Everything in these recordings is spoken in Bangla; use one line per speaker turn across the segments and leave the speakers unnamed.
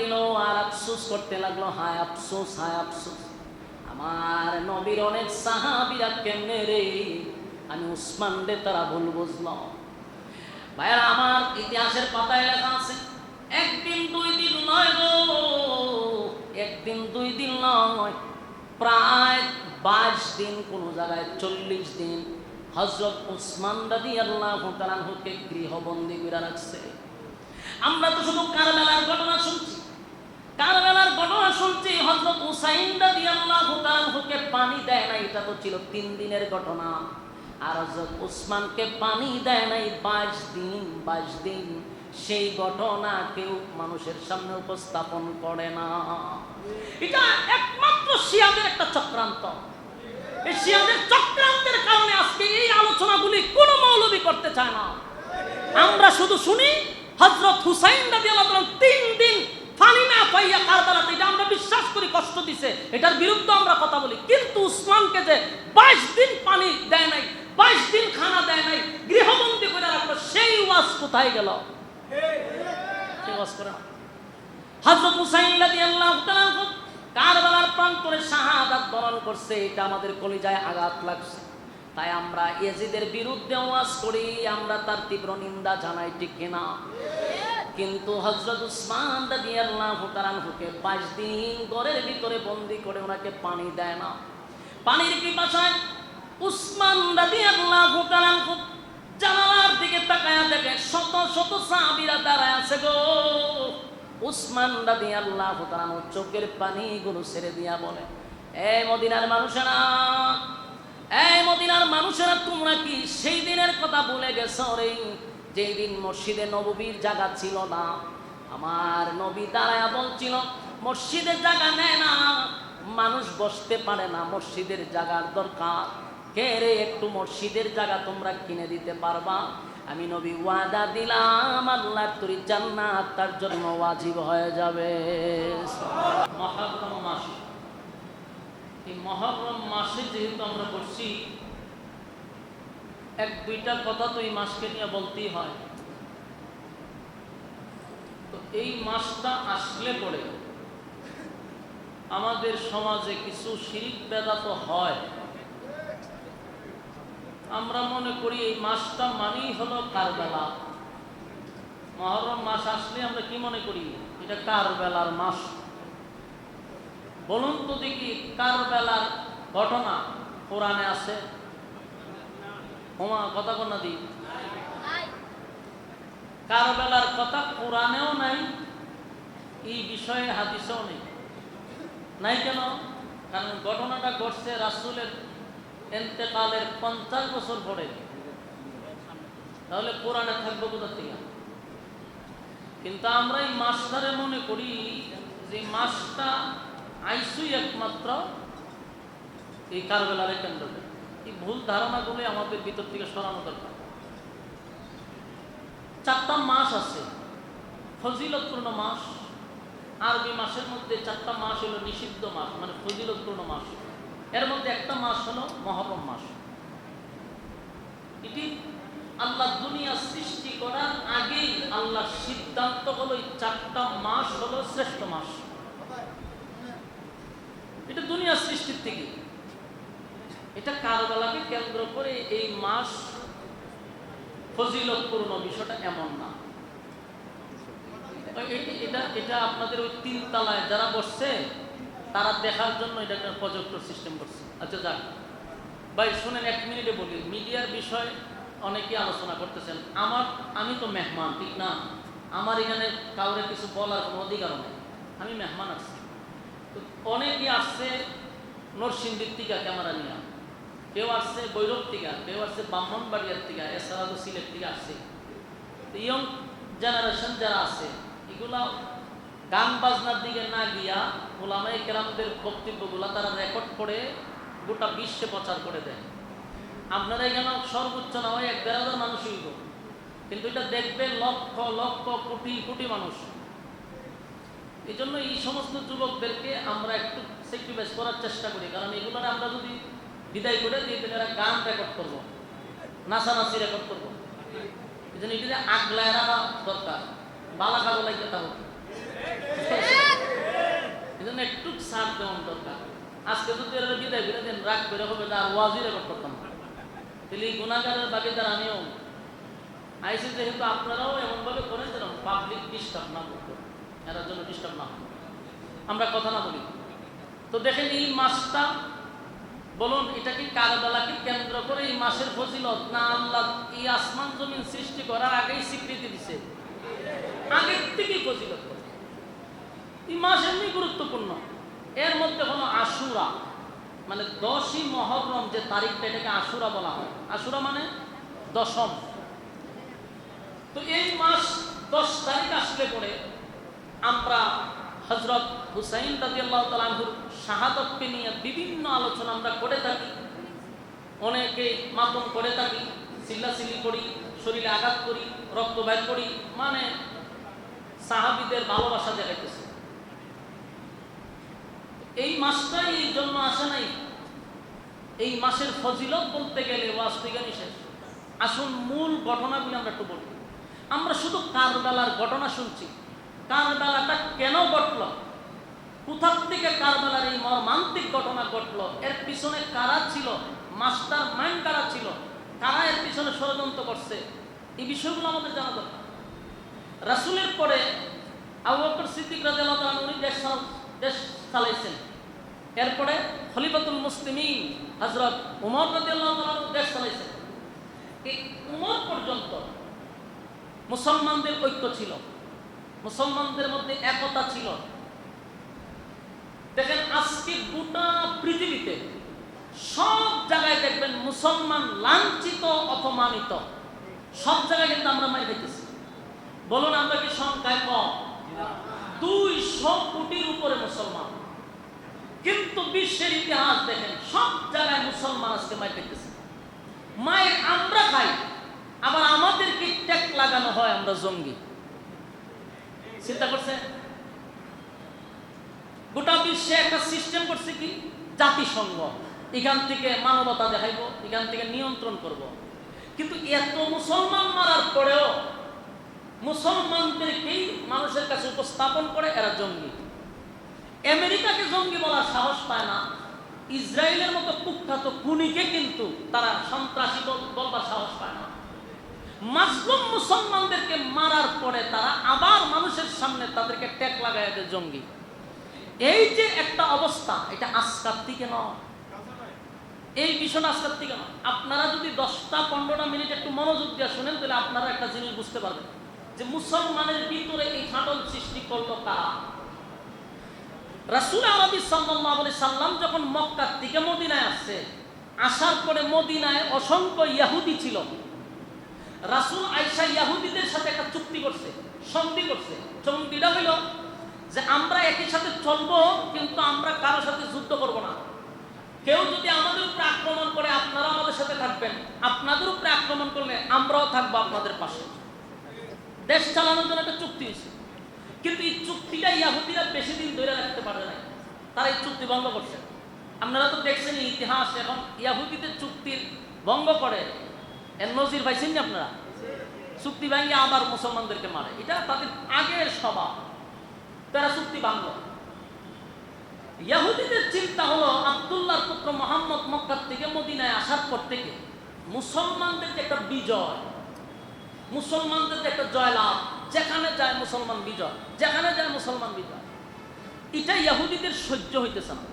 দিল আর আফসোস করতে লাগল, হায় আফসোস হায় আফসোস। আমার নবীর অনেক সাহাবিরা কেমনে রে? আমি উসমান রে, তারা ভুল বুঝলাম ভাইয়ারা, আমার ইতিহাসের পাতায় লেখা আছে, একদিন দুই দিন নয় গো, একদিন দুই দিন নয়, প্রায় বাইশ দিন, কোন জায়গায় চল্লিশ দিন। হজরত উসমান রাদি আল্লাহ তালাহুকে গৃহবন্দী করে রাখছে। আমরা তো শুধু কারবেলার ঘটনা শুনছি কারবেলার ঘটনা শুনছি হজরত হুসাইন রাদি আল্লাহ তালাহুকে পানি দেয় না এটা তো ছিল তিন দিনের ঘটনা। আর হজরত উসমানকে পানি দেয় নাই বাইশ দিন বাইশ দিন। সেই ঘটনা কেউ মানুষের সামনে উপস্থাপন করে না। এটা একমাত্র শিয়াদের একটা চক্রান্ত। এই শিয়াদের চক্রান্তের কারণে আজকে এই আলোচনাগুলি কোনো মৌলবী করতে চায় না। আমরা শুধু শুনি হজরত হুসাইন রাজি আল্লাহ তিন দিন পানি না, পাইয়া কারবালাতে এটা আমরা বিশ্বাস করি, কষ্ট দিছে। এটার বিরুদ্ধে আমরা কথা বলি। কিন্তু উসমানকে যে বাইশ দিন পানি দেয় নাই, বাইশ দিন খানা দেয় নাই, গৃহবন্দী করে রাখল, সেই ওয়াজ কোথায় গেল? হুসাইন তাআলা কারবালার প্রান্তরে শাহাদাত বরণ করছে, এটা আমাদের কলিজায় আঘাত লাগছে। তাই আমরা ইয়াজিদের বিরুদ্ধে ওয়াজ করি, আমরা তার তীব্র নিন্দা জানাই, ঠিক কিনা? কিন্তু হযরত উসমান রাদিয়াল্লাহু তাআলাকে 22 দিন ঘরের ভিতরে বন্দি করে ওনাকে পানি দেয় না। পানির পিপাসায় উসমান রাদিয়াল্লাহু তাআলা জানালার দিকে তাকায়া দেখে শত শত সাহাবীরা দাঁড়ায় আছে গো। উসমান রাদি আল্লাহ চোখের পানি গুলো ছেড়ে দিয়া বলে, এ মদিনার মানুষেরা এই মদিনার মানুষেরা তোমরা কি সেই দিনের কথা ভুলে গেছো রে? যেই দিন মসজিদে নববীর জায়গা ছিল না, আমার নবী দাঁড়ায়া বলছিল মসজিদের জায়গা নেয় না, মানুষ বসতে পারে না, মসজিদের জায়গার দরকার। কে রে, একটু মসজিদের জায়গা তোমরা কিনে দিতে পারবা? আমি নবী ওয়াদা দিলাম আল্লাহ তোর জান্নাত তার জন্য ওয়াজিব হয়ে যাবে। মহারম মাস। এই মহরম মাসে যেহেতু আমরা করছি এক দুইটা কথা তো এই মাসকে নিয়ে বলতেই হয়। তো এই মাসটা আসলে পরে আমাদের সমাজে কিছু শিরিক তো হয়। আমরা মনে করি এই মাসটা মানেই হলো কারবেলা। মহরম মাস আসলে আমরা কি মনে করি? এটা কারবেলার মাস। বলুন তো দেখি কারবেলার ঘটনা কোরআনে আছে? হোমা কথা কন্যা দি। কারবেলার কথা কোরআনেও নাই, এই বিষয়ে হাদিসেও নেই। নাই কেন? কারণ ঘটনাটা ঘটছে রাসুলের এতেকালের পঞ্চাশ বছর পরে। তাহলে কোরআনে থাকব কোথার থেকে? কিন্তু আমরা এই মাসটারে মনে করি যে মাসটা আইসুই একমাত্র এই কারবেলারে কেন্দ্র করে। এই ভুল ধারণাগুলি আমাদের ভিতর থেকে সরানো দরকার। চারটা মাস আছে, ফজিলতপূর্ণ মাস। আরবি মাসের মধ্যে চারটা মাস হলো নিষিদ্ধ মাস মানে ফজিলতপূর্ণ মাস। এর মধ্যে একটা মাস হলো মহরম মাস। এটি আল্লাহ দুনিয়া সৃষ্টি করার আগেই আল্লাহ সিদ্ধান্ত হলো এই চারটা মাস হলো শ্রেষ্ঠ মাস। এটা দুনিয়া সৃষ্টির থেকে। এটা কারবালাকে কেন্দ্র করে এই মাস ফজিলতপূর্ণ বিষয়টা এমন না। এটা এটা আপনাদের ওই তিন তালায় যারা বসছে, তারা দেখার জন্য এটা একটা প্রজেক্টর সিস্টেম করছে। আচ্ছা যাক। ভাই, শুনেন, এক মিনিটে বলি, মিডিয়ার বিষয় অনেকে আলোচনা করতেছেন। আমার, আমি তো মেহমান, ঠিক না? আমার এখানে কাউরে কিছু বলার কোনো অধিকার নেই। আমি মেহমান আছি। তো অনেকে আসছে নরসিংদীর টিকা ক্যামেরা নিয়ে। কেউ আসছে বৈরব টিকা কেউ আসছে ব্রাহ্মণবাড়িয়ার টিকা এছাড়া তো সিলেট থেকে আসছে। ইয়ং জেনারেশন যারা আছে, এগুলা গান বাজনার দিকে না গিয়া ওলামাই কেরামদের বক্তব্যগুলা তারা রেকর্ড করে গোটা বিশ্বে প্রচার করে দেয়। আপনারা এখানে সর্বোচ্চ না হয় এক দেড় হাজার মানুষ কিন্তু এটা দেখবে লক্ষ লক্ষ, কোটি কোটি মানুষ। এই জন্য এই সমস্ত যুবকদেরকে আমরা একটু স্যাক্রিফাইস করার চেষ্টা করি, কারণ এগুলোর আমরা যদি বিদায় করে দিয়ে তাহলে এরা গান রেকর্ড করব। নাচানাচি রেকর্ড করব। এই জন্য এটি আগলায় রাখা দরকার। বালা কালো লাগিয়ে তা হোক এই জন্য একটু সাথ দেওয়ার দরকার। আজকে যদি এরা বিদায় করে দেন, রাগ করে হবে আর ওয়াজি রেকর্ড করতাম। তাহলে এই গুণাগারের বাকিদার আমিও। আইসি যেহেতু আপনারাও এমনভাবে করেন যেন পাবলিক ডিস্টার্ব না করতো। এরার জন্য ডিস্টার্ব না। আমরা কথা না বলি। তো দেখেন এই মাসটা বলুন, এটা কি কারবালাকে কেন্দ্র করে এই মাসের ফজিলত? না আল্লাহ, এই আসমান জমিন সৃষ্টি করার আগেই স্বীকৃতি দিছে। আগের থেকেই ফজিলত এই মাস এমনি গুরুত্বপূর্ণ। এর মধ্যে হলো আশুরা। মানে দশই মহরম যে তারিখটা এটাকে আশুরা বলা হয়। আশুরা মানে দশম। তো এই মাস দশ তারিখ আসলে পরে আমরা হজরত হুসাইন রাজিয়াল্লাহ তালাহুর শাহাদতকে নিয়ে বিভিন্ন আলোচনা আমরা করে থাকি। অনেকে মাতম করে থাকি চিল্লাচিল্লি করি, শরীরে আঘাত করি, রক্ত ব্যয় করি মানে সাহাবিদের ভালোবাসা দেখাইতেছে। এই মাসটাই এই জন্য আসে নাই। এই মাসের ফজিলত বলতে গেলে ওয়াজ থেকে নিষেধ। আসুন মূল ঘটনাগুলি আমরা একটু বলি। আমরা শুধু কারবালার ঘটনা শুনছি। কারবালাটা কেন ঘটল? কোথার থেকে কারবালার এই মর্মান্তিক ঘটনা ঘটলো? এর পিছনে কারা ছিল? মাস্টার মাইন্ড কারা ছিল? কারা এর পিছনে ষড়যন্ত্র করছে? এই বিষয়গুলো আমাদের জানা দরকার। রাসুলের পরে আবু বকর সিদ্দিক রাদিয়াল্লাহু উনি দেশ দেশ চালাইছেন। এরপরে খলিফাতুল মুসলিমিন হযরত উমর রাদিয়াল্লাহু তাআলা দেশ চালাইছেন। এই উমর পর্যন্ত মুসলমানদের ঐক্য ছিল। মুসলমানদের মধ্যে একতা ছিল। দেখেন আজকে গোটা পৃথিবীতে সব জায়গায় দেখবেন মুসলমান লাঞ্ছিত অপমানিত। সব জায়গায় কিন্তু আমরা মাই খাইতেছি। বলুন, আমরা কি সংখ্যায় কম? দুইশো কোটির উপরে মুসলমান। কিন্তু বিশ্বের ইতিহাস দেখেন, সব জায়গায় মুসলমান আজকে মাই খাইতেছে। মায়ের আমরা খাই, আবার আমাদেরকে ট্যাক লাগানো হয় আমরা জঙ্গি। চিন্তা করছে গোটা বিশ্বে একটা সিস্টেম করছে কি? জাতিসংঘ। এখান থেকে মানবতা দেখাইব, এখান থেকে নিয়ন্ত্রণ করব। কিন্তু এত মুসলমান মারার পরেও মুসলমানদেরকেই মানুষের কাছে উপস্থাপন করে? এরা জঙ্গি। আমেরিকাকে জঙ্গি বলার সাহস পায় না। ইসরায়েলের মতো কুখ্যাত খুনিকে কিন্তু তারা সন্ত্রাসী বল- বলবার সাহস পায় না। মাজলুম মুসলমানদেরকে মারার পরে তারা আবার মানুষের সামনে তাদেরকে ট্যাক লাগায় জঙ্গি। এই যে একটা অবস্থা, এটা আজকার থেকে নয়। এই বিষয়টা আজকার থেকে নয়। আপনারা যদি দশটা পনেরোটা মিনিট একটু মনোযোগ দিয়ে শুনেন, তাহলে আপনারা একটা জিনিস বুঝতে পারবেন যে মুসলমানের ভিতরে এই ফাটল সৃষ্টি করল কারা? রাসুল আরবি সাল্লাহ সাল্লাম যখন মক্কার থেকে মদিনায় আসছে, আসার পরে মদিনায় অসংখ্য ইয়াহুদি ছিল। রাসুল আইসা ইয়াহুদিদের সাথে একটা চুক্তি করছে, সন্ধি করছে। সন্ধিটা হইল যে আমরা একই সাথে চলবো, কিন্তু আমরা কারোর সাথে যুদ্ধ করব না। কেউ যদি আমাদের উপরে আক্রমণ করে আপনারা আমাদের সাথে থাকবেন। আপনাদের উপরে আক্রমণ করলে আমরাও থাকব আপনাদের পাশে। দেশ চালানোর জন্য একটা চুক্তি হয়েছে। কিন্তু এই চুক্তিটা ইয়াহুদিরা বেশি দিন ধরে রাখতে পারে না তারা এই চুক্তি ভঙ্গ করছে। আপনারা তো দেখছেন ইতিহাস, এখন ইয়াহুদিদের চুক্তির ভঙ্গ করে। এর নজির পাইছেন আপনারা? চুক্তি ভাঙিয়ে আবার মুসলমানদেরকে মারে। এটা তাদের আগের স্বভাব। তারা চুক্তি ভাঙল ইয়াহুদিদের চিন্তা হলো আব্দুল্লাহর পুত্র মোহাম্মদ মক্কার থেকে মদিনায় আসার পর থেকে মুসলমানদের যে একটা বিজয়, মুসলমানদের যে একটা জয়লাভ, যেখানে যায় মুসলমান বিজয়, যেখানে যায় মুসলমান বিজয় এটা ইয়াহুদিদের সহ্য হইতেছে না।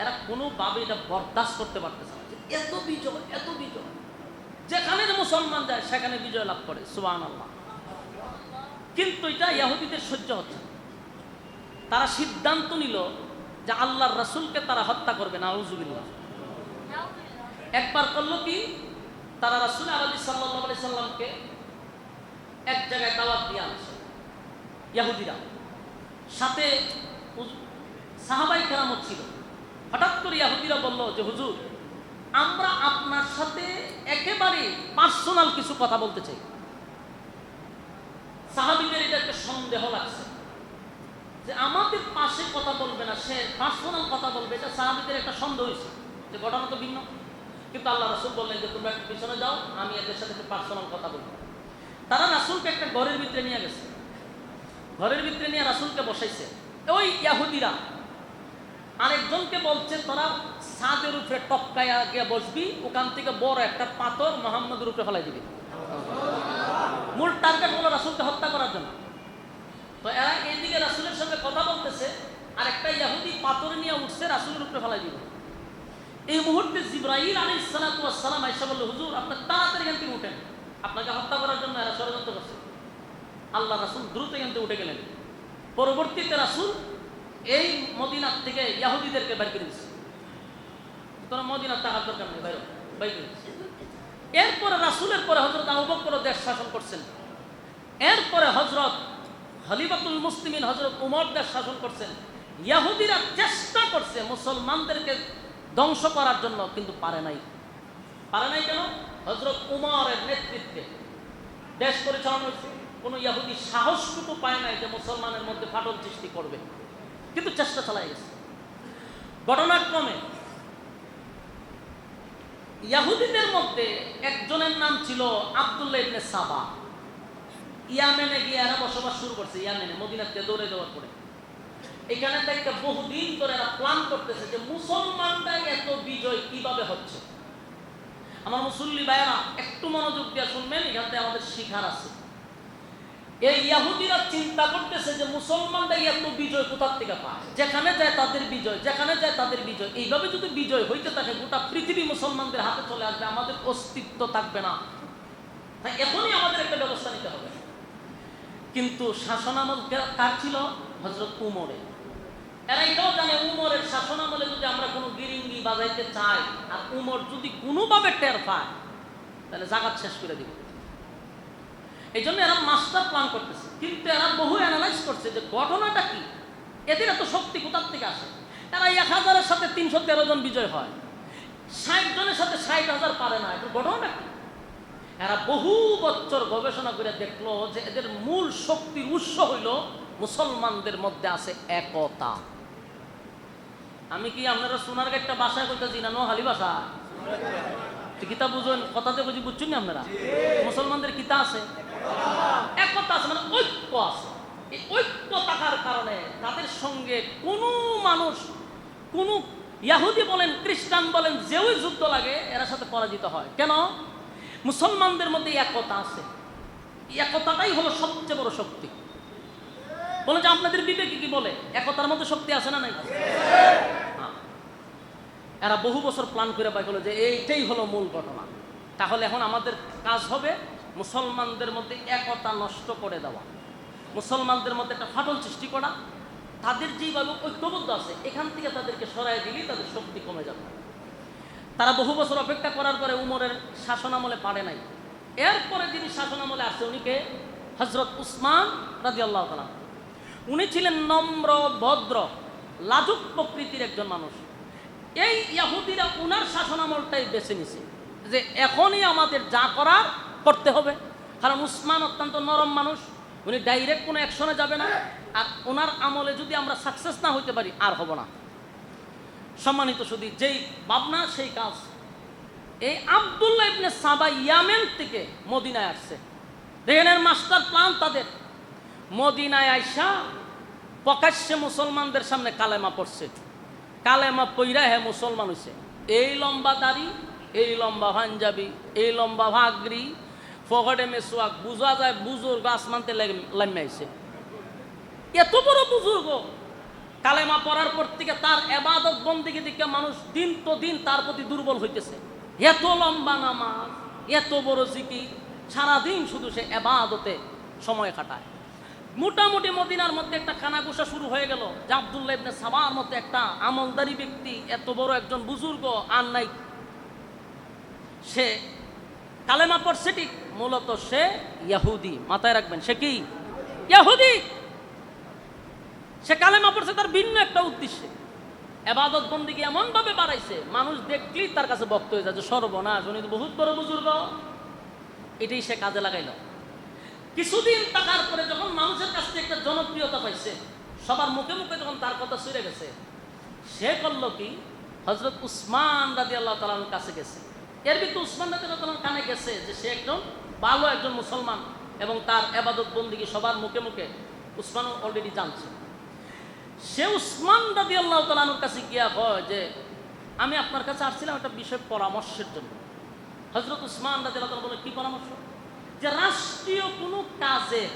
এরা কোনোভাবে এটা বরদাস্ত করতে পারতেছে না এত বিজয় এত বিজয়। যেখানে মুসলমান যায়, সেখানে বিজয় লাভ করে সুবান আল্লাহ কিন্তু এটা ইয়াহুদিদের সহ্য হচ্ছে না। তারা সিদ্ধান্ত নিল যে আল্লাহর রাসূলকে তারা হত্যা করবে না আউজুবিল্লাহ একবার করল কি? তারা রাসূল সাল্লাল্লাহু আলাইহি সাল্লামকে এক জায়গায় দাওয়াত দিয়ে আনছে, ইয়াহুদিরা। সাথে সাহাবাই কেরামত ছিল। হঠাৎ করে ইয়াহুদিরা বলল যে, হুজুর, আমরা আপনার সাথে একেবারে পার্সোনাল কিছু কথা বলতে চাই। সাহাবিদের এটা একটা সন্দেহ লাগছে। যে আমাদের পাশে কথা বলবে না, সে পার্সোনাল কথা বলবে, এটা সাহাবিদের একটা সন্দেহ হয়েছে যে ঘটনা তো ভিন্ন। কিন্তু আল্লাহ রাসুল বললেন যে, তোমরা পিছনে যাও, আমি এদের সাথে একটু পার্সোনাল কথা বলব। তারা রাসুলকে একটা ঘরের ভিতরে নিয়ে গেছে। ঘরের ভিতরে নিয়ে রাসুলকে বসাইছে। ওই ইয়াহুদিরা আরেকজনকে বলছে, তোরা ছাদের উপরে টপকায়া গিয়ে বসবি, ওখান থেকে বড় একটা পাথর মোহাম্মদের উপরে ফেলাই দিবি। মূল টার্গেট হলো রাসুলকে হত্যা করার জন্য। তো এরা এইদিকে রাসুলের সঙ্গে কথা বলতেছে, আর একটা ইয়াহুদি পাথর নিয়ে উঠছে রাসুলের উপরে ফেলাই দিবে। এই মুহূর্তে জিব্রাইল আলী সালাম আইসা বলল, হুজুর আপনার তাড়াতাড়ি এখান থেকে উঠেন। আপনাকে হত্যা করার জন্য এরা ষড়যন্ত্র করছে। আল্লাহ রাসুল দ্রুত এখান থেকে উঠে গেলেন। পরবর্তীতে রাসুল এই মদিনার থেকে ইয়াহুদিদেরকে বের করে দিচ্ছে তোরা মদিনার টাকার দরকার নেই, বাইরে বাইর করে দিচ্ছে। এরপরে রাসুলের পরে হজরত আবু বকর দেশ শাসন করছেন। এরপরে হজরত হলিবাতুল মুসলিমিন হজরত উমর দেশ শাসন করছেন। ইয়াহুদিরা চেষ্টা করছে মুসলমানদেরকে ধ্বংস করার জন্য, কিন্তু পারে নাই। পারে নাই কেন? হজরত উমরের নেতৃত্বে। দেশ পরিচালনা হয়েছে কোনো ইয়াহুদি সাহসটুকু পায় নাই যে মুসলমানের মধ্যে ফাটল সৃষ্টি করবে। কিন্তু চেষ্টা চালাই গেছে। ঘটনাক্রমে ইয়াহুদিদের মধ্যে একজনের নাম ছিল আব্দুল্লাহ ইবনে সাবা। ইয়ামেনে গিয়ে এরা বসবাস শুরু করছে ইয়ামেনে, মদিনাতে দৌড়ে দেওয়ার পরে। এখানে থেকে বহুদিন ধরে এরা প্ল্যান করতেছে যে মুসলমানরা এত বিজয় কীভাবে হচ্ছে। আমার মুসল্লি ভাইয়েরা, একটু মনোযোগ দিয়ে শুনবেন, এখান আমাদের শিখার আছে। এই ইয়াহুদিরা চিন্তা করতেছে যে মুসলমানরা এত বিজয় কোথার থেকে পায়? যেখানে যায় তাদের বিজয়, যেখানে যায় তাদের বিজয়। এইভাবে যদি বিজয় হইতে থাকে, গোটা পৃথিবী মুসলমানদের হাতে চলে আসবে, আমাদের অস্তিত্ব থাকবে না। তাই এখনই আমাদের একটা ব্যবস্থা নিতে হবে। কিন্তু শাসনামল কে- কার ছিল? হজরত উমরে। এরা এটাও জানে, উমরের শাসনামলে যদি আমরা কোনো গিরিঙ্গি বাজাইতে চাই, আর উমর যদি কোনোভাবে টের পায়, তাহলে জাগাত শেষ করে দিব। এই জন্য এরা মাস্টার প্ল্যান করতেছে। কিন্তু এরা বহু অ্যানালাইজ করছে যে ঘটনাটা কি। এদের এত শক্তি কোথার থেকে আসে? এরা এক হাজারের সাথে তিনশো তেরো জন বিজয় হয়। ষাট জনের সাথে ষাট হাজার পারে না। এটা ঘটনাটা কি? এরা বহু বছর গবেষণা করে দেখল যে এদের মূল শক্তির উৎস হইল মুসলমানদের মধ্যে আছে একতা। আমি কি আপনারা সোনার একটা বাসায় করতেছি না নোহালি বাসা কিতা বুঝুন, কথাতে বুঝি বুঝছেন আপনারা? মুসলমানদের কিতা আছে? একতা আছে মানে ঐক্য আছে। এই ঐক্য থাকার কারণে তাদের সঙ্গে কোনো মানুষ, কোনো ইয়াহুদি বলেন, খ্রিস্টান বলেন, যেই যুদ্ধ লাগে, এরা সাথে পরাজিত হয়। কেন? মুসলমানদের মধ্যে একতা আছে। একতাটাই হলো সবচেয়ে বড় শক্তি। বলে যে আপনাদের বিবেকে কি বলে? একতার মধ্যে শক্তি আছে না নাই? হ্যাঁ। এরা বহু বছর প্ল্যান করে পাই যে এইটাই হলো মূল ঘটনা। তাহলে এখন আমাদের কাজ হবে মুসলমানদের মধ্যে একতা নষ্ট করে দেওয়া। মুসলমানদের মধ্যে একটা ফাটল সৃষ্টি করা। তাদের যেইভাবে ঐক্যবদ্ধ আছে, এখান থেকে তাদেরকে সরাই দিলেই তাদের শক্তি কমে যাবে। তারা বহু বছর অপেক্ষা করার পরে উমরের শাসনামলে পারে নাই। এরপরে যিনি শাসনামলে আসছে উনিকে হজরত উসমান রাজি আল্লাহ তালাম উনি ছিলেন নম্র, ভদ্র, লাজুক প্রকৃতির একজন মানুষ। এই ইয়াহুদিরা উনার শাসনামলটাই বেছে নিছে যে এখনই আমাদের যা করার করতে হবে। কারণ উসমান অত্যন্ত নরম মানুষ, উনি ডাইরেক্ট কোনো অ্যাকশনে যাবে না। আর ওনার আমলে যদি আমরা সাকসেস না হইতে পারি, আর হব না। সম্মানিত শুধু যেই ভাবনা, সেই কাজ। এই আবদুল্লাহ ইবনে সাবা ইয়ামেন থেকে মদিনায় আসছে। এর মাস্টার প্ল্যান তাদের। মদিনায় আইসা প্রকাশ্যে মুসলমানদের সামনে কালেমা পড়ছে। কালেমা পইরা হ্যাঁ মুসলমান হইছে। এই লম্বা দাড়ি, এই লম্বা পাঞ্জাবি, এই লম্বা ভাগরি ফগড়ে মেসোয়াক, বুঝা যায় বুজুর্গ আসমানতে লাইমাইছে এত বড় বুজুর্গ! কালেমা পড়ার পর থেকে তার এবাদত বন্দিকে দিকে মানুষ দিন তো দিন তার প্রতি দুর্বল হইতেছে। এত লম্বা নামাজ, এত বড় জিকি সারাদিন শুধু সে এবাদতে সময় কাটায়। মোটামুটি মদিনার মধ্যে একটা কানাঘুষা শুরু হয়ে গেল, যে আবদুল্লাহ ইবনে সাবার মতো একটা আমলদারি ব্যক্তি, এত বড় একজন বুজুর্গ আর নাই। সে কালেমা পড়ছে ঠিক, মূলত সে ইয়াহুদি। মাথায় রাখবেন, সে কি? ইয়াহুদি! সে কালেমা পড়ছে তার ভিন্ন একটা উদ্দেশ্যে। এবাদত বন্দিকে এমন ভাবে বাড়াইছে, মানুষ দেখলেই তার কাছে বক্ত হয়ে যায় যে সর্বনাশ, উনি তো বহুত বড় বুজুর্গ। এটাই সে কাজে লাগাইল। কিছুদিন থাকার পরে যখন মানুষের কাছ থেকে একটা জনপ্রিয়তা পাইছে, সবার মুখে মুখে যখন তার কথা সরে গেছে। সে করল কি? হজরত উসমান রাজি আল্লাহ তালার কাছে গেছে। এর ভিতরে উসমান রাজি আল্লাহ তালার কানে গেছে যে সে একজন ভালো একজন মুসলমান এবং তার এবাদত বন্দিকে সবার মুখে মুখে উসমান অলরেডি জানছে। সে উসমান রাদি আল্লাহ তালানুর কাছে গিয়া হয় যে, আমি আপনার কাছে আসছিলাম একটা বিষয় পরামর্শের জন্য। হজরত উসমান রাজি আল্লাহ বলে, কি পরামর্শ? যে রাষ্ট্রীয় কোনো কাজে,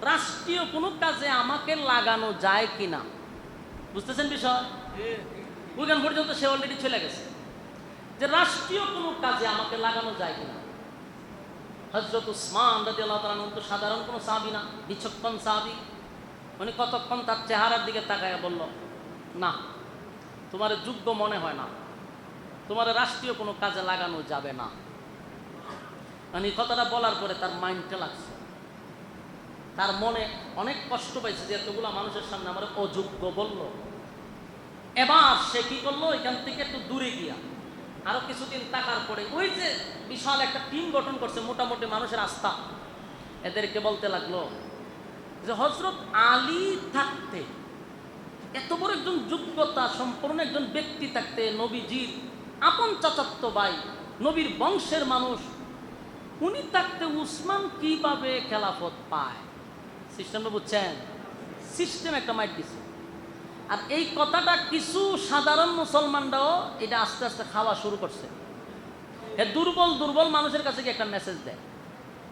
রাষ্ট্রীয় কোনো কাজে আমাকে লাগানো যায় কিনা। বুঝতেছেন বিষয়? ওইখান পর্যন্ত সে অলরেডি চলে গেছে। যে রাষ্ট্রীয় কোনো কাজে আমাকে লাগানো যায় কিনা। হজরত উসমান রাজি আল্লাহ তালান তো সাধারণ কোনো সাহাবি না, বিচক্ষণ সাহাবি। উনি কতক্ষণ তার চেহারার দিকে তাকায় বলল, না, তোমার যোগ্য মনে হয় না। তোমার রাষ্ট্রীয় কোনো কাজে লাগানো যাবে না। মানে কথাটা বলার পরে তার মাইন্ডটা লাগছে। তার মনে অনেক কষ্ট পাইছে যে এতগুলা মানুষের সামনে আমার অযোগ্য বলল। এবার সে কি করল, এখান থেকে একটু দূরে গিয়া আরও কিছুদিন টাকার পরে ওই যে বিশাল একটা টিম গঠন করছে মোটামুটি মানুষের আস্থা, এদেরকে বলতে লাগল যে হজরত আলী থাকতে, এত বড় একজন যোগ্যতা সম্পন্ন একজন ব্যক্তি থাকতে নবীজির আপন চাচাত্ত ভাই, নবীর বংশের মানুষ, উনি থাকতে উসমান কীভাবে খেলাফত পায়? সিস্টেমটা বুঝছেন? সিস্টেম একটা মাইট দিছে। আর এই কথাটা কিছু সাধারণ মুসলমানরাও এটা আস্তে আস্তে খাওয়া শুরু করছে। এ দুর্বল দুর্বল মানুষের কাছে কি একটা মেসেজ দেয়।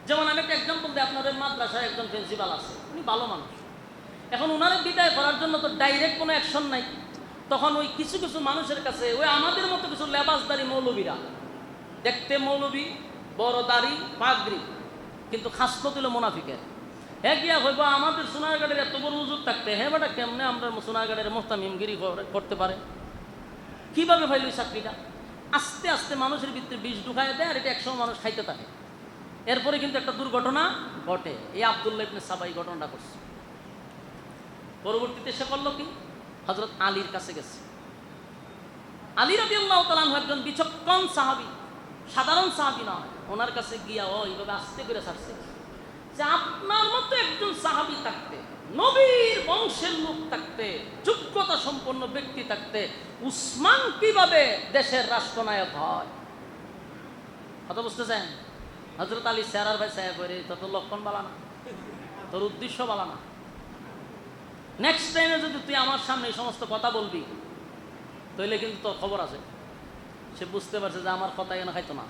যেমন আমি একটা এক্সাম্পল দিই আপনাদের মাদ্রাসায় একজন প্রিন্সিপাল আছে, উনি ভালো মানুষ। এখন ওনারে বিদায় করার জন্য তো ডাইরেক্ট কোনো অ্যাকশন নাই। তখন ওই কিছু কিছু মানুষের কাছে, ওই আমাদের মতো কিছু লেবাসদারি মৌলবীরা, দেখতে মৌলবী, বড় দাড়ি, পাগড়ি, কিন্তু খাসলত হলো মোনাফিকের। হ্যাঁ গিয়া হইব আমাদের সোনারগাড়ের এত বড় উজুর থাকতে হ্যাঁ বেটা কেমনে আমরা সোনারগাড়ের মোস্তামিমগিরি করে- করতে পারে? কীভাবে ভাইল ওই চাকরিটা? আস্তে আস্তে মানুষের ভিতরে বিষ ঢুকায় দেয় আর এটা একসময় মানুষ খাইতে থাকে। এরপরে কিন্তু একটা দুর্ঘটনা ঘটে। এই আবদুল্লাহ ইবনে সাবাই ঘটনাটা করছে পরবর্তীতে সে করল কি? হজরত আলীর কাছে গেছে। আলী রবি আল্লাহ একজন বিচক্ষণ সাহাবি, সাধারণ সাহাবি নয়। ওনার কাছে গিয়া, ও, এইভাবে আস্তে করে ছাড়ছে যে আপনার মতো একজন সাহাবি থাকতে, নবীর বংশের লোক থাকতে, যোগ্যতা সম্পন্ন ব্যক্তি থাকতে, উসমান কীভাবে দেশের রাষ্ট্রনায়ক হয়? কথা বুঝতে বুঝতেছেন? হজরত আলী স্যারার ভাই সাহেব তত লক্ষণ বালা না, তোর উদ্দেশ্য বালা না। নেক্সট টাইমে যদি তুই আমার সামনে এই সমস্ত কথা বলবি, তাহলে কিন্তু তোর খবর আছে। সে বুঝতে পারছে যে আমার কথা এখানে খাইতো না।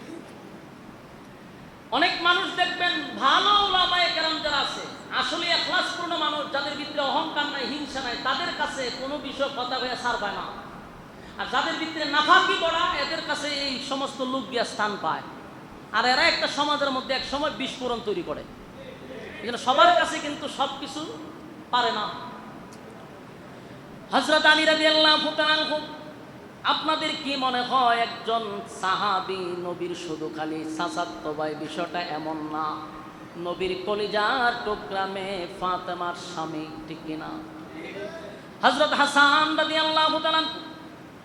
অনেক মানুষ দেখবেন ভালো ওলামায়ে কেরাম যারা আছে, আসলে এখলাসপূর্ণ মানুষ, যাদের ভিতরে অহংকার নাই, হিংসা নাই, তাদের কাছে কোনো বিষয় কথা হয়ে সার পায় না। আর যাদের ভিতরে নাফাকি পড়া এদের কাছে এই সমস্ত লোক গিয়া স্থান পায়। আর এরা একটা সমাজের মধ্যে এক সময় বিস্ফোরণ তৈরি করে। জন্য সবার কাছে কিন্তু সব কিছু পারে না। হজরত আলী রাজি আল্লাহ আপনাদের কি মনে হয় একজন সাহাবি নবীর শুধু খালি সাসাত্ত ভাই বিষয়টা এমন না? নবীর কলিজার টোকরামে ফাতেমার স্বামী ঠিক কিনা? হজরত হাসান রাজি আল্লাহ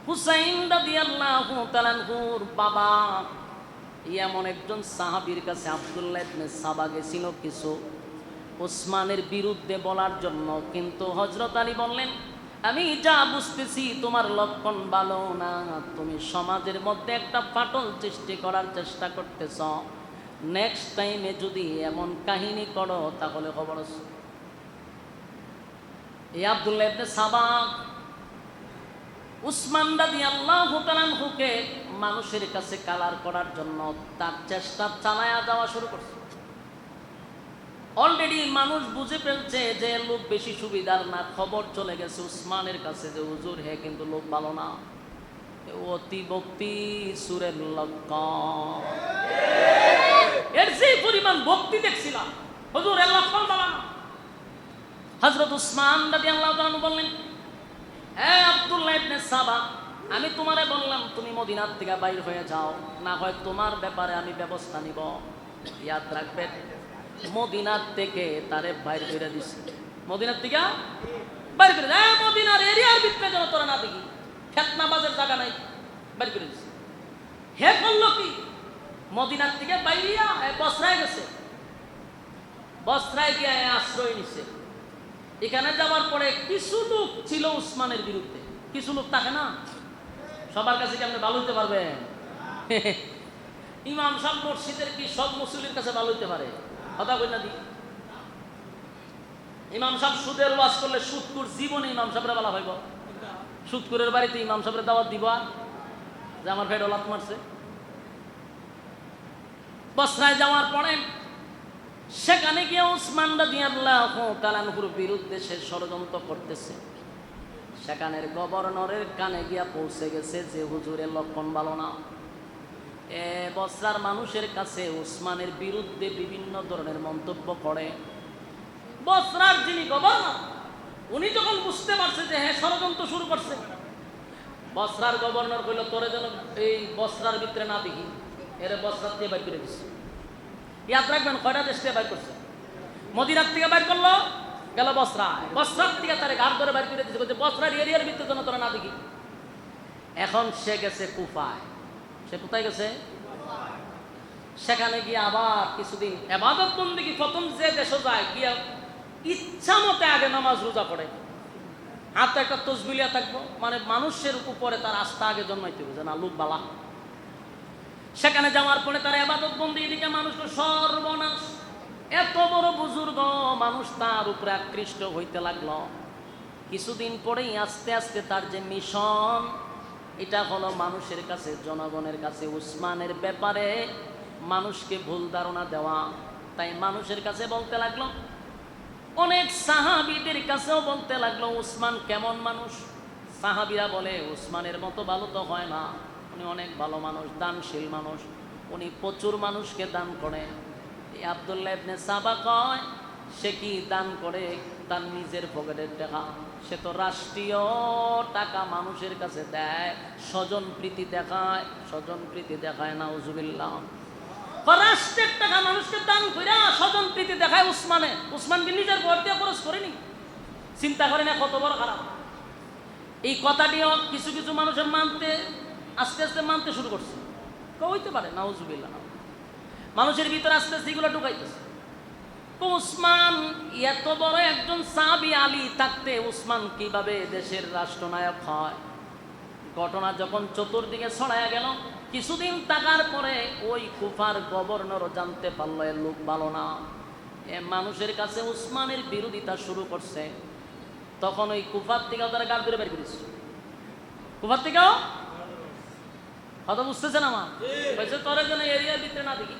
হুসাইন রাজি আল্লাহ বাবা এমন একজন সাহাবীর কাছে আবদুল্লাহ সাবা গেছিল কিছু ওসমানের বিরুদ্ধে বলার জন্য। কিন্তু হজরত আলী বললেন, আমি যা বুঝতেছি তোমার লক্ষণ ভালো না। তুমি সমাজের মধ্যে একটা ফাটল সৃষ্টি করার চেষ্টা করতেছ। নেক্সট টাইমে যদি এমন কাহিনী করো, তাহলে খবর এই আবদুল্লাহ ইবনে সাবা উসমান রাদি আল্লাহ হুকে মানুষের কাছে কালার করার জন্য তার চেষ্টা চালায়া যাওয়া শুরু করছে। অলরেডি মানুষ বুঝে ফেলছে যে লোক বেশি সুবিধার না। খবর চলে গেছে উসমানের কাছে যে, হুজুর, হে কিন্তু লোক ভালো না। অতি ভক্তি সুরের লক্ষণ। এর যে পরিমাণ ভক্তি দেখছিলাম, হুজুর, এর লক্ষণ ভালো না। হজরত উসমান রাদি আল্লাহ বললেন আমি তোমারে বললাম, তুমি মদিনার থেকে বাইর হয়ে যাও। না হয় তোমার ব্যাপারে আমি ব্যবস্থা নিব। ইয়াদ রাখবেন, মদিনার থেকে তারে বাইর করে দিছে। মদিনার থেকে? বাইর করে দেয় মদিনার এরিয়ার ভিতরে যেন তোরা না দেখি। খেতনা বাজের জায়গা নাই। বাইর করে দিছে। হে করল কি? মদিনার থেকে বাইরিয়া বসরায় গেছে। বসরায় গিয়ে আশ্রয় নিছে। এখানে যাওয়ার পরে কিছু লোক ছিল উসমানের বিরুদ্ধে, কিছু লোক থাকে না? সবার কাছে কি আপনি ভালো হইতে পারবেন? ইমাম সব মসজিদের কি সব মুসলিমের কাছে ভালো হইতে পারে? কথা বই না দি। ইমাম সাহেব সুদের ওয়াজ করলে সুদকুর জীবনে ইমাম সাহেবরা বলা হইব। সুদকুরের বাড়িতে ইমাম সাহেবের দাওয়াত দিব? যে আমার ফেড মারছে। বসরায় যাওয়ার পরে সেখানে গিয়ে উসমান রাদিয়াল্লাহু তাআলার বিরুদ্ধে সে ষড়যন্ত্র করতেছে। সেখানের গভর্নরের কানে গিয়া পৌঁছে গেছে যে হুজুরের লক্ষণ ভালো না। এ বসরার মানুষের কাছে উসমানের বিরুদ্ধে বিভিন্ন ধরনের মন্তব্য করে। বসরার যিনি গভর্নর, উনি যখন বুঝতে পারছে যে হ্যাঁ ষড়যন্ত্র শুরু করছে। বসরার গভর্নর কইল, তোরে যেন এই বসরার ভিতরে না দেখি, এর বসরার দিয়ে বাইর দিচ্ছে ইয়াদ রাখবেন কয়টা দেশ থেকে বাইর করছে। মদিনার থেকে বাইর করল, গেল বসরা। বসরার থেকে তারে ঘাট ধরে বাইর করে দিচ্ছে বলছে, বসরার এরিয়ার ভিতরে যেন তোরা না দেখি এখন সে গেছে কুফায়। সে কোথায় গেছে? সেখানে গিয়ে আবার কিছুদিন এবাদত বন্দিকে প্রথম যে দেশে যায়, গিয়া ইচ্ছা মতে আগে নামাজ রোজা পড়ে। হাতে একটা তসবিলিয়া থাকব। মানে মানুষের উপরে তার আস্থা আগে জন্মাইতে হবে যে না লোক বালা সেখানে যাওয়ার পরে তার এবাদত বন্দি এদিকে মানুষ সর্বনাশ। এত বড় বুজুর্গ মানুষ তার উপরে আকৃষ্ট হইতে লাগল। কিছুদিন পরেই আস্তে আস্তে তার যে মিশন, এটা হলো মানুষের কাছে, জনগণের কাছে, উসমানের ব্যাপারে মানুষকে ভুল ধারণা দেওয়া। তাই মানুষের কাছে বলতে লাগল, অনেক সাহাবিদের কাছেও বলতে লাগল, উসমান কেমন মানুষ? সাহাবিরা বলে, উসমানের মতো ভালো তো হয় না। উনি অনেক ভালো মানুষ, দানশীল মানুষ। উনি প্রচুর মানুষকে দান করে। এই আবদুল্লাহ ইবনে সাবা কয়, সে কি দান করে? তার নিজের পকেটের টাকা। সে তো রাষ্ট্রীয় টাকা মানুষের কাছে দেয়, স্বজন প্রীতি দেখায়, স্বজন প্রীতি দেখায় না উজুবিল্লাহ রাষ্ট্রের টাকা মানুষকে দান কইরা স্বজন প্রীতি দেখায় উসমানে। উসমান কি নিজের ঘর দিয়ে খরচ করেনি। চিন্তা করে না কত বড় খারাপ। এই কথাটিও কিছু কিছু মানুষের মানতে আস্তে আস্তে মানতে শুরু করছে। হইতে পারে, নাউজুবিল্লাহ। মানুষের ভিতরে আস্তে আস্তে এগুলো ঢুকাইতেছে। তো উসমান এত বড় একজন সাবি আলী থাকতে উসমান কীভাবে দেশের রাষ্ট্রনায়ক হয়? ঘটনা যখন চতুর্দিকে ছড়াইয়া গেল, কিছুদিন থাকার পরে ওই কুফার গভর্নরও জানতে পারল এর লোক ভালো না। এ মানুষের কাছে উসমানের বিরোধিতা শুরু করছে। তখন ওই কুফার থেকেও তারা গাছ ধরে বের করেছে। কুফার থেকেও কথা বুঝতেছেন আমার? বলছে, তোর জন্য এরিয়ার ভিতরে না দেখি।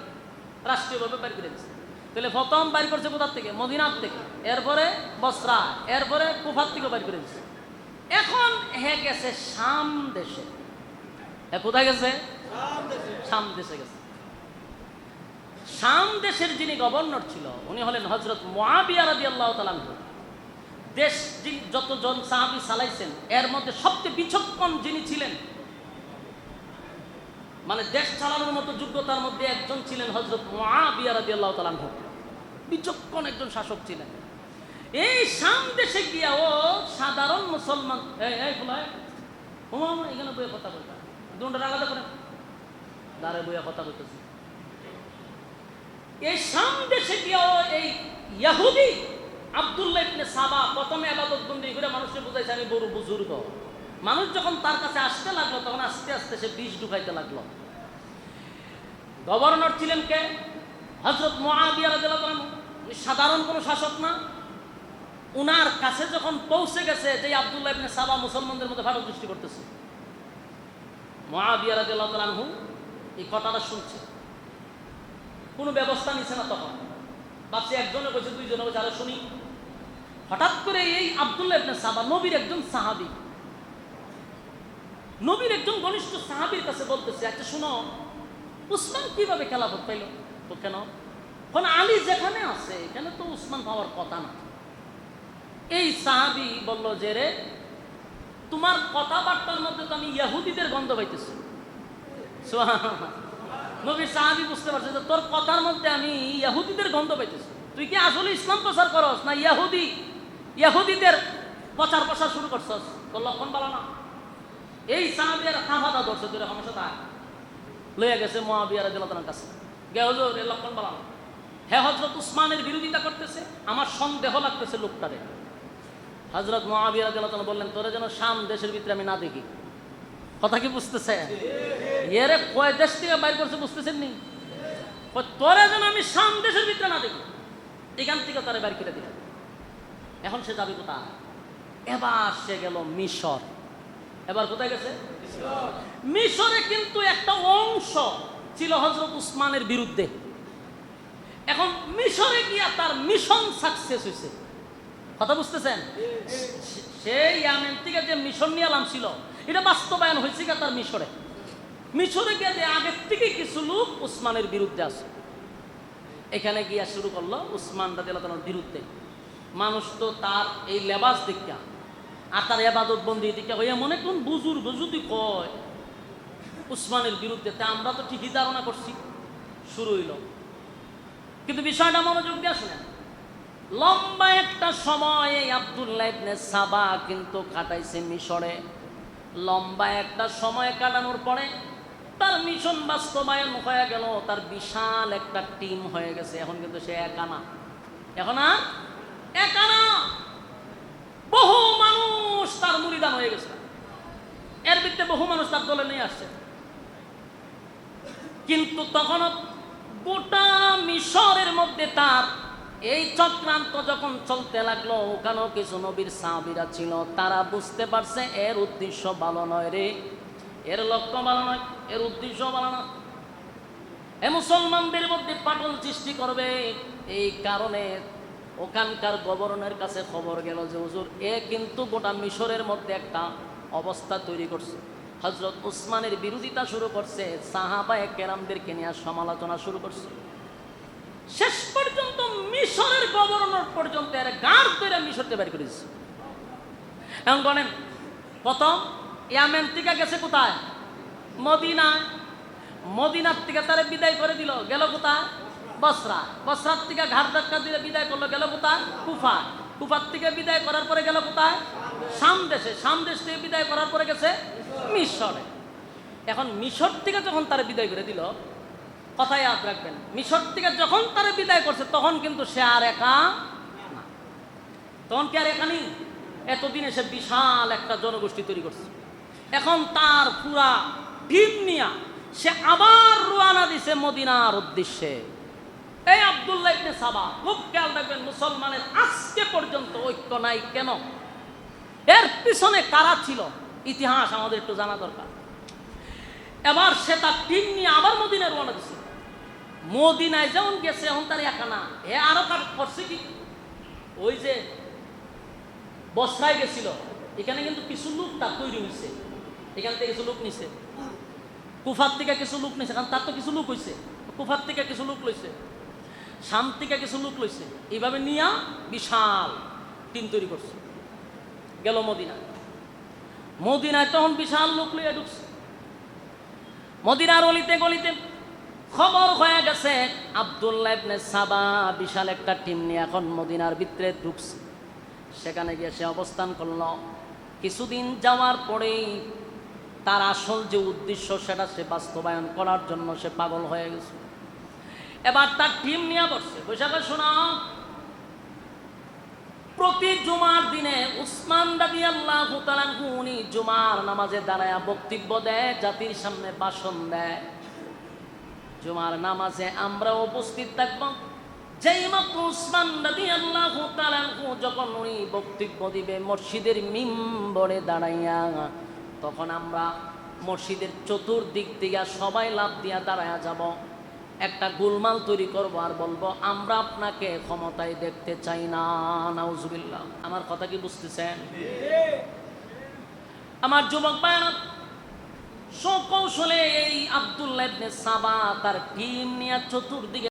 রাষ্ট্রীয়ভাবে বের করে দিচ্ছে তাহলে প্রথম বাইর করছে কোথার থেকে? মদিনার থেকে। এরপরে বসরা, এরপরে কুফার থেকে বাইর করে দিচ্ছে এখন হে গেছে শাম দেশে। কোথায় গেছে? শাম দেশে গেছে। শাম দেশের যিনি গভর্নর ছিল, উনি হলেন হজরত মোয়াবিয়া রাদি আল্লাহ তালানহু দেশ যিনি যতজন সাহাবি চালাইছেন, এর মধ্যে সবচেয়ে বিচক্ষণ যিনি ছিলেন মানে দেশ চালানোর মতো যোগ্যতার মধ্যে একজন ছিলেন হজরত মোয়াবিয়া আল্লাহ তালানহু বিচক্ষণ একজন শাসক ছিলেন। এই শাম দেশে গিয়া ও সাধারণ মুসলমান এখানে বইয়ে কথা বলতে। দুটা আলাদা করে। দাঁড়ে বইয়া কথা বলতেছি। এই শাম দেশে গিয়া এই ইয়াহুদি আব্দুল্লাহ ইবনে সাবা প্রথমে আবাদত বন্দি করে মানুষকে বুঝাইছে, আমি বড় বুজুর্গ। মানুষ যখন তার কাছে আসতে লাগল, তখন আস্তে আস্তে সে বিষ ঢুকাইতে লাগল। গভর্নর ছিলেন কে? হজরত উনি সাধারণ কোনো শাসক না। উনার কাছে যখন পৌঁছে গেছে যে আব্দুল্লাহ ইবনে সাবা মুসলমানদের মধ্যে ভালো দৃষ্টি করতেছে। মহাবিয়া রাদিয়াল্লাহু তাআলা আনহু এই কথাটা শুনছে। কোনো ব্যবস্থা নিছে না তখন। ভাবছে একজনে বলছে দুইজনে বলছে আরও শুনি। হঠাৎ করে এই আব্দুল্লাহ ইবনে সাবা নবীর একজন সাহাবি, নবীর একজন ঘনিষ্ঠ সাহাবীর কাছে বলতেছে আচ্ছা শুনো উসমান কীভাবে খেলাফত পাইল? তো কেন? কোন আলী যেখানে আছে, এখানে তো উসমান পাওয়ার কথা না। এই সাহাবি বলল যে রে, তোমার কথাবার্তার মধ্যে তো আমি ইয়াহুদিদের গন্ধ পাইতেছি। নবীর সাহাবি বুঝতে পারছে যে তোর কথার মধ্যে আমি ইয়াহুদিদের গন্ধ পাইতেছি। তুই কি আসলে ইসলাম প্রচার করস না ইয়াহুদি ইয়াহুদিদের প্রচার প্রসার শুরু করছস? তোর লক্ষণ বলো না। এই সাহাবিয়ার কাঁফাদা ধরছে, তোর সমস্যা তাই লইয়া গেছে মহাবিয়ার জনতার কাছে। গে হজুর এর লক্ষণ বলা হ্যাঁ হজরত উসমানের বিরোধিতা করতেছে, আমার সন্দেহ লাগতেছে লোকটারে। হজরত মহাবিয়ার জনতান বললেন, তোরা যেন শাম দেশের ভিতরে আমি না দেখি। কথা কি বুঝতেছে? এরে কয় দেশ থেকে বাইর করছে বুঝতেছেন নি? তোরা যেন আমি শাম দেশের ভিতরে না দেখি। এখান থেকে তারা বাইর করে দিলাম এখন সে যাবে কোথায়? এবার সে গেল মিশর। এবার কোথায় গেছে? মিশরে কিন্তু একটা অংশ ছিল হজরত উসমানের বিরুদ্ধে। এখন মিশরে গিয়া তার মিশন সাকসেস হয়েছে কথা বুঝতেছেন? সেই ইয়ামেন থেকে যে মিশন নিয়ে আলাম ছিল, এটা বাস্তবায়ন হয়েছে কি তার মিশরে। মিশরে গিয়ে যে আগের থেকে কিছু লোক উসমানের বিরুদ্ধে আছে। এখানে গিয়া শুরু করল উসমান রাদিয়াল্লাহু বিরুদ্ধে। মানুষ তো তার এই লেবাস দেখা আর তার এবাদত বন্দি দিকে হইয়া মনে কোন বুজুর্গ যদি কয়, উসমানের বিরুদ্ধে, তা আমরা তো ঠিকই ধারণা করছি, শুরু হইল। কিন্তু বিষয়টা মনোযোগ দিয়ে শুনেন। লম্বা একটা সময় এই আবদুল্লাহ ইবনে সাবা কিন্তু কাটাইছে মিশরে। লম্বা একটা সময় কাটানোর পরে তার মিশন বাস্তবায়ন হয়ে গেল, তার বিশাল একটা টিম হয়ে গেছে। এখন কিন্তু সে একা না। এখন একা না। বহু মানুষ তার মুড়িদান হয়ে গেছে। এর ভিত্তিতে বহু মানুষ তার দলে নিয়ে আসছে। কিন্তু তখন গোটা মিশরের মধ্যে তার এই চক্রান্ত যখন চলতে লাগল, ওখানেও কিছু নবীর সাহাবিরা ছিল। তারা বুঝতে পারছে, এর উদ্দেশ্য ভালো নয় রে। এর লক্ষ্য ভালো নয়, এর উদ্দেশ্য ভালো নয়। এ মুসলমানদের মধ্যে পাটল সৃষ্টি করবে। এই কারণে ওখানকার গভর্নরের কাছে খবর গেল যে হুজুর, এ কিন্তু গোটা মিশরের মধ্যে একটা অবস্থা তৈরি করছে। হজরত উসমানের বিরোধিতা শুরু করছে সাহাবা কেরামদেরকে নিয়ে সমালোচনা শুরু করছে। শেষ পর্যন্ত মিশরের গভর্নর পর্যন্ত এর গাড় তৈরি মিশরকে বের করেছে এখন বলেন, প্রথম ইয়ামেন থেকে গেছে কোথায়? মদিনা মদিনার থেকে তারে বিদায় করে দিল, গেল কোথায়? বসরা। বসরার থেকে ঘাট ধাক্কা দিয়ে বিদায় করল, গেল কোথায়? কুফা কুফার থেকে বিদায় করার পরে গেল কোথায়? সাম দেশে। সাম দেশ থেকে বিদায় করার পরে গেছে মিশরে। এখন মিশর থেকে যখন তারে বিদায় করে দিল, কথায় ইয়াদ রাখবেন, মিশর থেকে যখন তারে বিদায় করছে, তখন কিন্তু সে আর একা না। তখন কি আর একা নেই? এতদিনে সে বিশাল একটা জনগোষ্ঠী তৈরি করছে। এখন তার পুরা টিম নিয়া সে আবার রুয়ানা দিছে মদিনার উদ্দেশ্যে। এই আব্দুল্লাহ ইবনে সাবা খুব খেয়াল রাখবেন মুসলমানের আজকে পর্যন্ত ঐক্য নাই কেন? এর পিছনে কারা ছিল? ইতিহাস আমাদের একটু জানা দরকার। এবার সে তার টিম নিয়ে আবার মদিনায় রওনা দিছে। মদিনায় যেমন গেছে, এখন তার একা না। এ আরও কাজ করছে কি? ওই যে বসরায় গেছিল। এখানে কিন্তু কিছু লোক তার তৈরি হয়েছে এখান থেকে কিছু লোক নিছে। কুফার থেকে কিছু লোক নিছে, কারণ তার তো কিছু লোক হয়েছে কুফার থেকে কিছু লোক লইছে। শাম থেকে কিছু লোক লইছে। এইভাবে নিয়া বিশাল টিম তৈরি করছে। গেল মদিনা মদিনায় তখন বিশাল লোক লইয়া ঢুকছে। মদিনার অলিতে গলিতে খবর হয়ে গেছে, আবদুল্লাহ সাবা বিশাল একটা টিম নিয়ে এখন মদিনার ভিতরে ঢুকছে। সেখানে গিয়ে সে অবস্থান করল। কিছুদিন যাওয়ার পরেই তার আসল যে উদ্দেশ্য, সেটা সে বাস্তবায়ন করার জন্য সে পাগল হয়ে গেছে। এবার তার টিম নিয়ে বসছে। বৈশাখে শোনা। প্রতি জুমার দিনে উসমান দাবি আল্লাহ উনি জুমার নামাজে দাঁড়ায় বক্তব্য দেয়, জাতির সামনে ভাষণ দেয়। জুমার নামাজে আমরা উপস্থিত থাকব। যেই মাত্র উসমান দাদি আল্লাহ যখন উনি বক্তব্য দিবে মসজিদের মিম্বরে দাঁড়াইয়া, তখন আমরা মসজিদের চতুর্দিক দিয়া সবাই লাভ দিয়া দাঁড়ায়া যাব। একটা গোলমাল তৈরি করব আর বলব, আমরা আপনাকে ক্ষমতায় দেখতে চাই না। নাউজুবিল্লাহ। আমার কথা কি বুঝতেছেন? আমার যুবক সকৌশলে এই আবদুল্লাহ সাবা তার টিম নিয়ে চতুর্দিকে